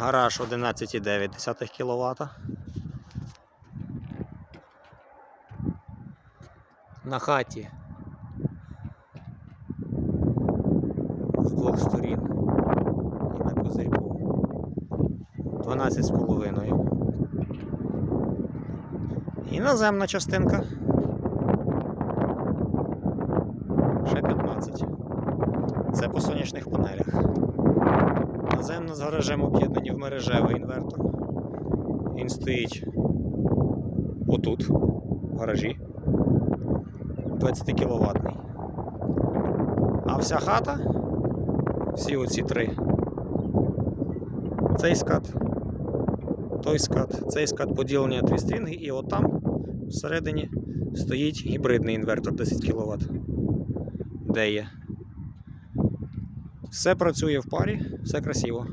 Гараж 11,9 кВт. На хаті з двох сторін і на козирьку 12,5. І наземна частинка. Ще 15. Це по сонячних панелях. Наземно з гаражем об'єднані в мережевий інвертор. Він стоїть отут, в гаражі. 20 кВт. А вся хата, всі оці три. Цей скат, той скат, цей скат поділені на дві стрінги, і от там всередині стоїть гібридний інвертор 10 кВт. Де є. Все працює в парі, все красиво.